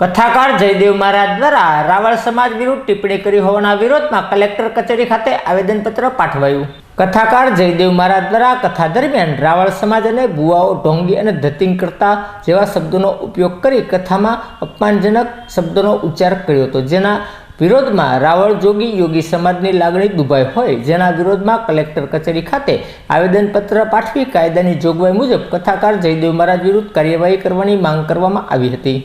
કથાકાર જયદેવ મહારાજ દ્વારા રાવળ સમાજ વિરુદ્ધ ટિપ્પણી કરી હોવાના વિરોધમાં કલેક્ટર કચેરી ખાતે આવેદનપત્ર પાઠવાયું. કથાકાર જયદેવ મહારાજ દ્વારા કથા દરમિયાન રાવળ સમાજ અને ભુવાઓ ઢોંગી અને ધતિંગ કરતા જેવા શબ્દોનો ઉપયોગ કરી કથામાં અપમાનજનક શબ્દોનો ઉચ્ચાર કર્યો હતો. જેના વિરોધમાં રાવળ જોગી યોગી સમાજની લાગણી દુભાઈ હોય જેના વિરોધમાં કલેક્ટર કચેરી ખાતે આવેદનપત્ર પાઠવી કાયદાની જોગવાઈ મુજબ કથાકાર જયદેવ મહારાજ વિરુદ્ધ કાર્યવાહી કરવાની માંગ કરવામાં આવી હતી.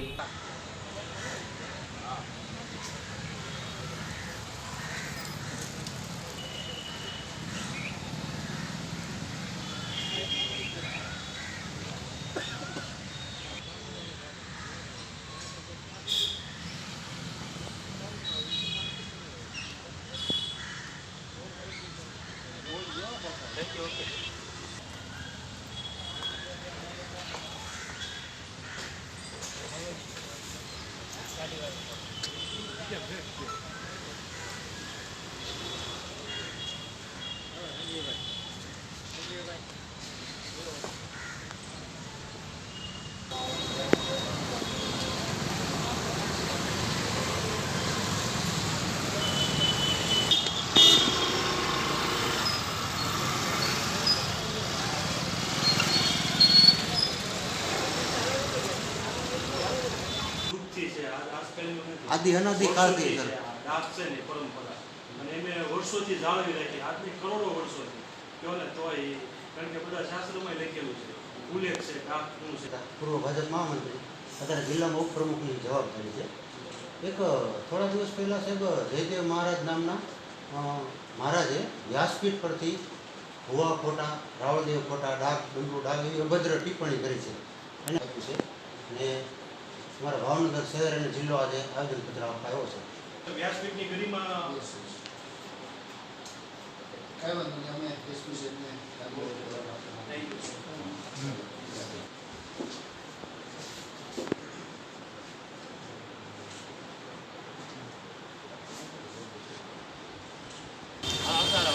Thank you. Yeah, yeah, yeah. આદિ અનાદિ કાળથી વર્ષોથી છે આ ડાક છે ને પરંપરા. અને એમે વર્ષોથી જાળવી રાખી. આજની કરોડો વર્ષોથી. ને તોય કારણ કે બધા શાસ્ત્રોમાં લખેલું છે. ઉલ્લેખ છે કાકનું છે. પૂર્વ ભાજપ મહામંત્રી અત્યારે જિલ્લામાં ઉપપ્રમુખની જવાબદારી છે. એક થોડા દિવસ પહેલાં સાહેબ જયદેવ મહારાજ નામના મહારાજે વ્યાસપીઠ પરથી ભુવા ખોટા રાવળદેવ ખોટા ડાક ડંડુ ડાક એવી અભદ્ર ટિપ્પણી કરી છે. એને આપ્યું છે. અને અમારા ભાવનગર શહેર અને જિલ્લો આજે આવેદનપત્ર આપવા આવ્યો છે. વ્યાસપીઠની ગરિમા કાંઈ વાંધો નહીં અમે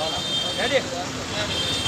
વાલા. રેડી?